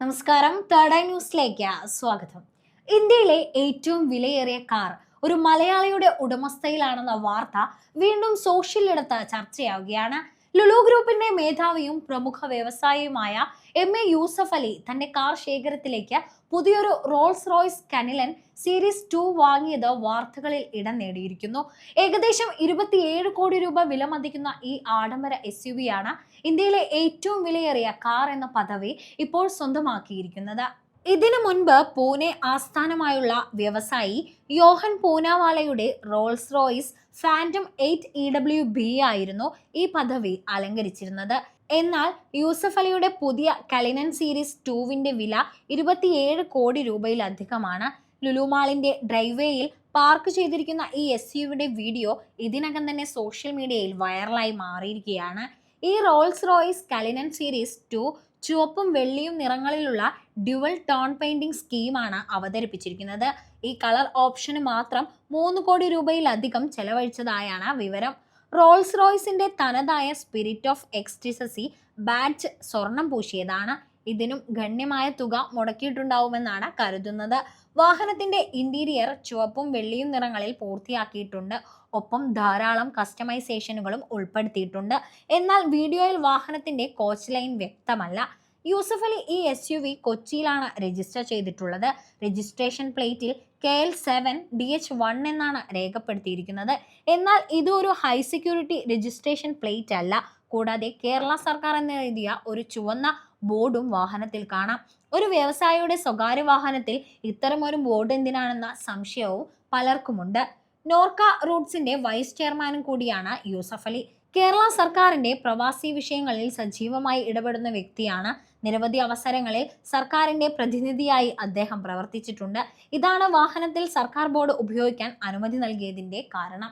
നമസ്കാരം. Third eye ന്യൂസിലേക്ക് സ്വാഗതം. ഇന്ത്യയിലെ ഏറ്റവും വിലയേറിയ കാർ ഒരു മലയാളിയുടെ ഉടമസ്ഥയിലാണെന്ന വാർത്ത വീണ്ടും സോഷ്യലിടത്ത് ചർച്ചയാവുകയാണ്. ലുലു ഗ്രൂപ്പിന്റെ മേധാവിയും പ്രമുഖ വ്യവസായിയുമായ എം എ യൂസഫ് അലി തന്റെ കാർ ശേഖരത്തിലേക്ക് പുതിയൊരു Rolls Royce Cullinan series two വാങ്ങിയത് വാർത്തകളിൽ ഇടം നേടിയിരിക്കുന്നു. ഏകദേശം ഇരുപത്തിയേഴ് കോടി രൂപ വിലമതിക്കുന്ന ഈ ആഡംബര എസ് യു വി ആണ് ഇന്ത്യയിലെ ഏറ്റവും വിലയേറിയ കാർ എന്ന പദവി ഇപ്പോൾ സ്വന്തമാക്കിയിരിക്കുന്നത്. ഇതിനു മുൻപ് പൂനെ ആസ്ഥാനമായുള്ള വ്യവസായി Yohan പൂനാവാളയുടെ Rolls Royce Phantom eight E W B ആയിരുന്നു ഈ പദവി അലങ്കരിച്ചിരുന്നത്. എന്നാൽ യൂസഫ് അലിയുടെ പുതിയ കലിനൻ സീരീസ് ടൂവിന്റെ വില ഇരുപത്തിയേഴ് കോടി രൂപയിലധികമാണ്. ലുലുമാളിന്റെ ഡ്രൈവേയിൽ പാർക്ക് ചെയ്തിരിക്കുന്ന ഈ എസ് യുവിന്റെ വീഡിയോ ഇതിനകം തന്നെ സോഷ്യൽ മീഡിയയിൽ വൈറലായി മാറിയിരിക്കുകയാണ്. ഈ Rolls Royce Cullinan series two ചുവപ്പും വെള്ളിയും നിറങ്ങളിലുള്ള ഡ്യുവൽ ടോൺ പെയിന്റിംഗ് സ്കീമാണ് അവതരിപ്പിച്ചിരിക്കുന്നത്. ഈ കളർ ഓപ്ഷന് മാത്രം മൂന്ന് കോടി രൂപയിലധികം ചെലവഴിച്ചതായാണ് വിവരം. റോൾസ് റോയ്സിന്റെ തനതായ സ്പിരിറ്റ് ഓഫ് എക്സ്റ്റിസസി ബാഡ്ജ് സ്വർണം പൂശിയതാണ്. ഇതിനും ഗണ്യമായ തുക മുടക്കിയിട്ടുണ്ടാവുമെന്നാണ് കരുതുന്നത്. വാഹനത്തിന്റെ ഇന്റീരിയർ ചുവപ്പും വെള്ളിയും നിറങ്ങളിൽ പൂർത്തിയാക്കിയിട്ടുണ്ട്. ഒപ്പം ധാരാളം കസ്റ്റമൈസേഷനുകളും ഉൾപ്പെടുത്തിയിട്ടുണ്ട്. എന്നാൽ വീഡിയോയിൽ വാഹനത്തിന്റെ കോച്ച് ലൈൻ വ്യക്തമല്ല. യൂസഫ് അലി ഈ എസ് യു വി കൊച്ചിയിലാണ് രജിസ്റ്റർ ചെയ്തിട്ടുള്ളത്. രജിസ്ട്രേഷൻ പ്ലേറ്റിൽ K L seven D H one എന്നാണ് രേഖപ്പെടുത്തിയിരിക്കുന്നത്. എന്നാൽ ഇത് ഒരു ഹൈ സെക്യൂരിറ്റി രജിസ്ട്രേഷൻ പ്ലേറ്റ് അല്ല. കൂടാതെ കേരള സർക്കാർ എന്ന് എഴുതിയ ഒരു ചുവന്ന ബോർഡും വാഹനത്തിൽ കാണാം. ഒരു വ്യവസായിയുടെ സ്വകാര്യ വാഹനത്തിൽ ഇത്തരമൊരു ബോർഡ് എന്തിനാണെന്ന സംശയവും പലർക്കുമുണ്ട്. നോർക്ക റൂട്ട്സിന്റെ വൈസ് ചെയർമാനും കൂടിയാണ് യൂസഫ് അലി. കേരള സർക്കാരിന്റെ പ്രവാസി വിഷയങ്ങളിൽ സജീവമായി ഇടപെടുന്ന വ്യക്തിയാണ് നിരവധി അവസരങ്ങളിൽ സർക്കാരിന്റെ പ്രതിനിധിയായി അദ്ദേഹം പ്രവർത്തിച്ചിട്ടുണ്ട്. ഇതാണ് വാഹനത്തിൽ സർക്കാർ ബോർഡ് ഉപയോഗിക്കാൻ അനുമതി നൽകിയതിന്റെ കാരണം.